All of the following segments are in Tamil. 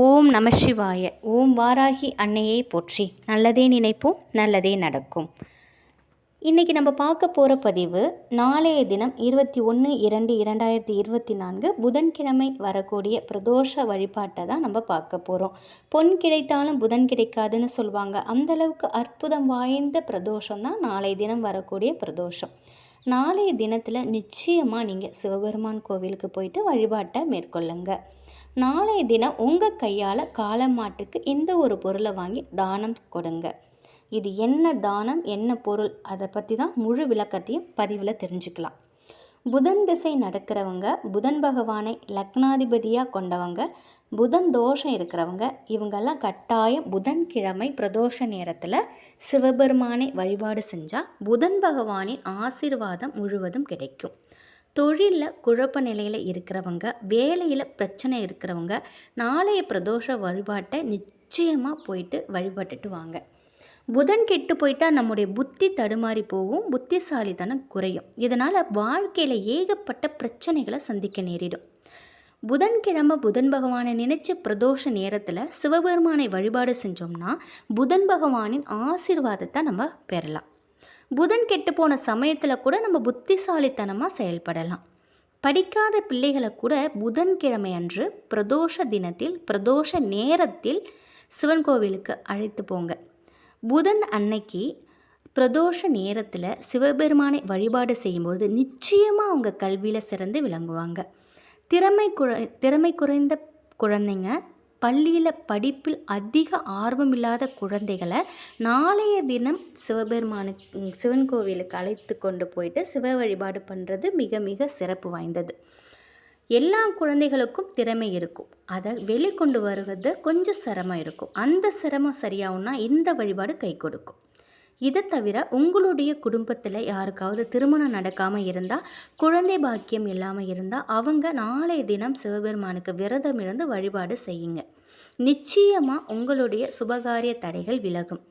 ஓம் நம சிவாய. ஓம் வாராகி அன்னையை போற்றி. நல்லதே நினைப்போம் நல்லதே நடக்கும். இன்றைக்கி நம்ம பார்க்க போகிற பதிவு நாளைய தினம் இருபத்தி ஒன்று இரண்டு இரண்டாயிரத்தி இருபத்தி நான்கு புதன்கிழமை வரக்கூடிய பிரதோஷ வழிபாட்டை தான் நம்ம பார்க்க போகிறோம் பொன் கிடைத்தாலும் புதன் கிடைக்காதுன்னு சொல்லுவாங்க. அந்தளவுக்கு அற்புதம் வாய்ந்த பிரதோஷம் தான் நாளைய தினம் வரக்கூடிய பிரதோஷம். நாளைய தினத்தில் நிச்சயமாக நீங்கள் சிவபெருமான் கோவிலுக்கு போயிட்டு வழிபாட்டை மேற்கொள்ளுங்கள் நாளைய தினம் உங்கள் கையால் காலமாட்டுக்கு இந்த ஒரு பொருளை வாங்கி தானம் கொடுங்க. இது என்ன தானம் என்ன பொருள் அதை பற்றி தான் முழு விளக்கத்தையும் பதிவில் தெரிஞ்சுக்கலாம். புதன் திசை நடக்கிறவங்க புதன் பகவானை லக்னாதிபதியாக கொண்டவங்க புதன் தோஷம் இருக்கிறவங்க இவங்கெல்லாம் கட்டாயம் புதன்கிழமை பிரதோஷ நேரத்தில் சிவபெருமானை வழிபாடு செஞ்சால் புதன் பகவானின் ஆசீர்வாதம் முழுவதும் கிடைக்கும். தொழிலில் குழப்ப நிலையில் இருக்கிறவங்க வேலையில் பிரச்சனை இருக்கிறவங்க நாளைய பிரதோஷ வழிபாட்டை நிச்சயமாக போயிட்டு வழிபட்டுட்டு வாங்க. புதன் கெட்டு போயிட்டால் நம்முடைய புத்தி தடுமாறி போகும் புத்திசாலித்தனம் குறையும். இதனால் வாழ்க்கையில் ஏகப்பட்ட பிரச்சனைகளை சந்திக்க நேரிடும். புதன்கிழமை புதன் பகவானை நினைச்ச பிரதோஷ நேரத்தில் சிவபெருமானை வழிபாடு செஞ்சோம்னா புதன் பகவானின் ஆசீர்வாதத்தை நம்ம பெறலாம். புதன் கெட்டு போன சமயத்தில் கூட நம்ம புத்திசாலித்தனமாக செயல்படலாம். படிக்காத பிள்ளைகளை கூட புதன்கிழமை அன்று பிரதோஷ தினத்தில் பிரதோஷ நேரத்தில் சிவன் கோவிலுக்கு அழைத்து போங்க. புதன் அன்னைக்கு பிரதோஷ நேரத்தில் சிவபெருமானை வழிபாடு செய்யும்பொழுது நிச்சயமாக அவங்க கல்வியில் சிறந்து விளங்குவாங்க. திறமை குறை திறமை குறைந்த குழந்தைங்க பள்ளியில் படிப்பில் அதிக ஆர்வம் இல்லாத குழந்தைகளை நாளைய தினம் சிவபெருமானுக்கு சிவன் கோவிலுக்கு அழைத்து கொண்டு போயிட்டு சிவ வழிபாடு பண்ணுறது மிக மிக சிறப்பு வாய்ந்தது. எல்லா குழந்தைகளுக்கும் திறமை இருக்கும். அதை வெளிக்கொண்டு வருவது கொஞ்சம் சிரமம் இருக்கும். அந்த சிரமம் சரியாகும்னா இந்த வழிபாடு கை கொடுக்கும். இதை தவிர உங்களுடைய குடும்பத்தில் யாருக்காவது திருமணம் நடக்காமல் இருந்தால் குழந்தை பாக்கியம் இல்லாமல் இருந்தால் அவங்க நாளைய தினம் சிவபெருமானுக்கு விரதம் இருந்து வழிபாடு செய்யுங்க. நிச்சயமாக உங்களுடைய சுபகாரிய தடைகள் விலகும்.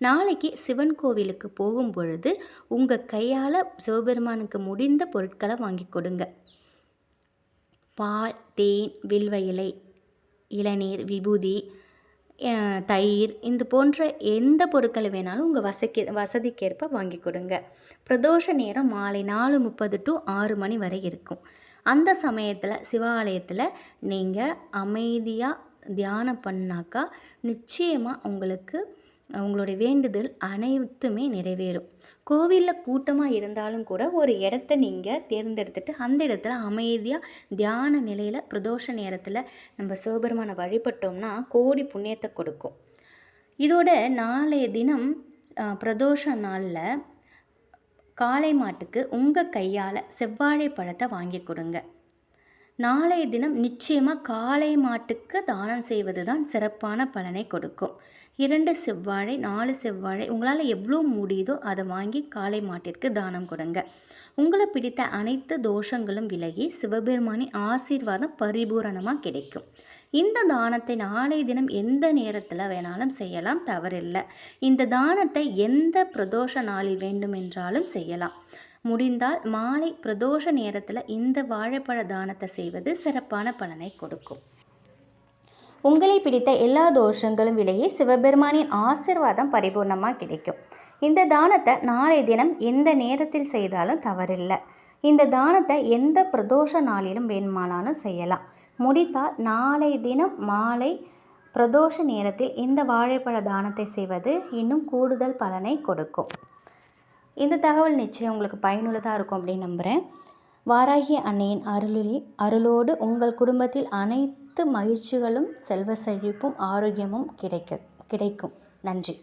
நாளைக்கு சிவன் கோவிலுக்கு போகும் பொழுது உங்கள் கையால் சிவபெருமானுக்கு முடிந்த பொருட்களை வாங்கி கொடுங்க. பால் தேன் வில்வ இலை இளநீர் விபூதி தயிர் இது போன்ற எந்த பொருட்களை வேணாலும் உங்கள் வசக்கி வசதிக்கேற்ப வாங்கி கொடுங்க. பிரதோஷ நேரம் மாலை நாலு முப்பது டு ஆறு மணி வரை இருக்கும். அந்த சமயத்தில் சிவாலயத்தில் நீங்கள் அமைதியாக தியானம் பண்ணாக்கா நிச்சயமாக உங்களுக்கு உங்களுடைய வேண்டுதல் அனைத்துமே நிறைவேறும். கோவிலில் கூட்டமாக இருந்தாலும் கூட ஒரு இடத்த நீங்கள் தேர்ந்தெடுத்துட்டு அந்த இடத்துல அமைதியாக தியான நிலையில் பிரதோஷ நேரத்தில் நம்ம சிவபெருமானை வழிபட்டோம்னா கோடி புண்ணியத்தை கொடுக்கும். இதோட நாளைய தினம் பிரதோஷ நாளில் காளை மாட்டுக்கு உங்கள் கையால் செவ்வாழை பழத்தை வாங்கி கொடுங்க. நாளைய தினம் நிச்சயமாக காளை மாட்டுக்கு தானம் செய்வது தான் சிறப்பான பலனை கொடுக்கும். இரண்டு செவ்வாழை நாலு செவ்வாழை உங்களால் எவ்வளோ முடியுதோ அதை வாங்கி காளை மாட்டிற்கு தானம் கொடுங்க. உங்களை பிடித்த அனைத்து தோஷங்களும் விலகி சிவபெருமானின் ஆசீர்வாதம் பரிபூரணமாக கிடைக்கும். இந்த தானத்தை நாளைய தினம் எந்த நேரத்தில் வேணாலும் செய்யலாம் தவறில்லை. இந்த தானத்தை எந்த பிரதோஷ நாளில் வேண்டுமென்றாலும் செய்யலாம். முடிந்தால் மாலை பிரதோஷ நேரத்தில் இந்த வாழைப்பழ தானத்தை செய்வது சிறப்பான பலனை கொடுக்கும். உங்களை பிடித்த எல்லா தோஷங்களும் விலையே சிவபெருமானின் ஆசிர்வாதம் பரிபூர்ணமாக கிடைக்கும். இந்த தானத்தை நாளை தினம் எந்த நேரத்தில் செய்தாலும் தவறில்லை. இந்த தானத்தை எந்த பிரதோஷ நாளிலும் வேணுமானாலும் செய்யலாம். முடித்தால் நாளை தினம் மாலை பிரதோஷ நேரத்தில் இந்த வாழைப்பழ தானத்தை செய்வது இன்னும் கூடுதல் பலனை கொடுக்கும். இந்த தகவல் நிச்சயம் உங்களுக்கு பயனுள்ளதாக இருக்கும் அப்படின்னு நம்புகிறேன் வாராகி அன்னையின் அருளில் அருளோடு உங்கள் குடும்பத்தில் அனைத்து மகிழ்ச்சிகளும் செல்வ செழிப்பும் ஆரோக்கியமும் கிடைக்க கிடைக்கும். நன்றி.